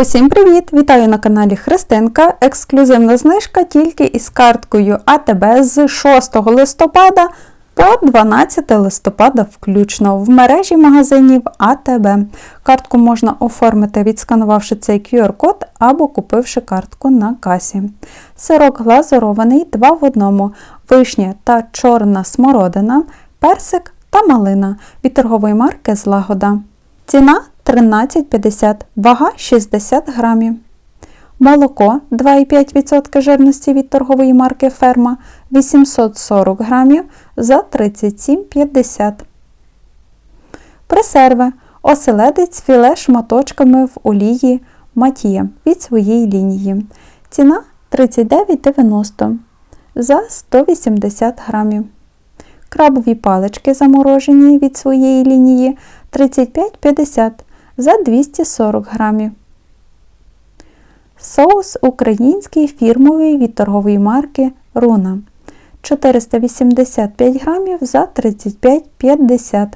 Усім привіт! Вітаю на каналі Христинка. Ексклюзивна знижка тільки із карткою АТБ з 6 листопада по 12 листопада включно в мережі магазинів АТБ. Картку можна оформити, відсканувавши цей QR-код або купивши картку на касі. Сирок глазурований 2 в одному, вишня та чорна смородина, персик та малина від торгової марки Злагода. Ціна 13,50, вага 60 грамів. Молоко 2,5% жирності від торгової марки Ферма 840 грамів за 37,50. Пресерви. Оселедець філе шматочками в олії Матія від своєї лінії. Ціна 39,90 за 180 грамів. Крабові палички заморожені від своєї лінії 35,50 за 240 грамів. Соус український фірмовий від торгової марки Руна 485 грамів за 35,50.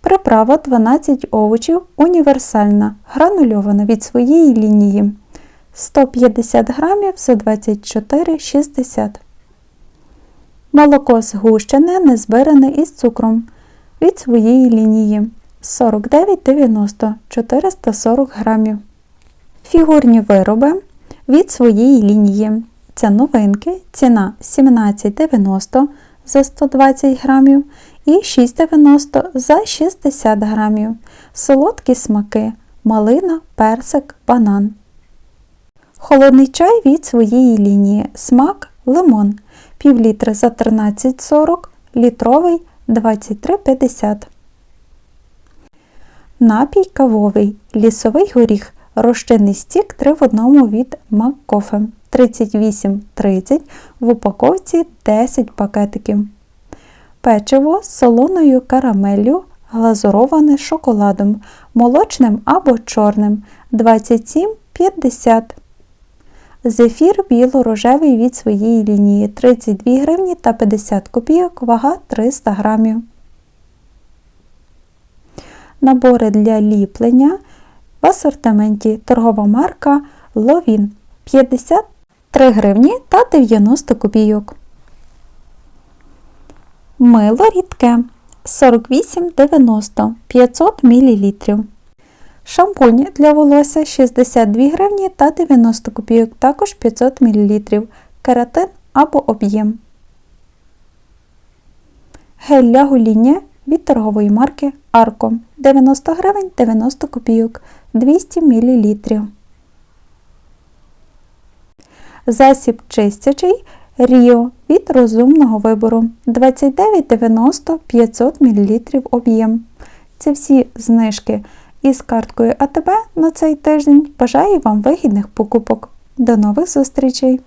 Приправа 12 овочів універсальна, гранульована від своєї лінії 150 грамів за 24,60. Молоко згущене, незбиране із цукром від своєї лінії 49,90 440 грамів. Фігурні вироби від своєї лінії. Це новинки, ціна 17,90 за 120 грамів і 6,90 за 60 грамів. Солодкі смаки, малина, персик, банан. Холодний чай від своєї лінії. Смак лимон. Пів літри за 13,40, літровий 23,50. Напій кавовий, лісовий горіх, розчинний стік 3 в одному від Маккофе 38,30 в упаковці 10 пакетиків. Печиво з солоною карамеллю, глазуроване шоколадом, молочним або чорним 27,50. Зефір біло-рожевий від своєї лінії 32 гривні та 50 копійок, вага 300 грамів. Набори для ліплення в асортименті торгова марка Ловін 53 гривні та 90 копійок. Мило рідке 48,90 500 мл. Шампунь для волосся 62 гривні та 90 копійок, також 500 мл. Кератин або об'єм. Гель для гоління від торгової марки Арко 90 гривень 90 копійок 200 мл. Засіб чистячий Ріо від розумного вибору 29,90 500 мл об'єм. Це всі знижки із карткою АТБ на цей тиждень. Бажаю вам вигідних покупок. До нових зустрічей!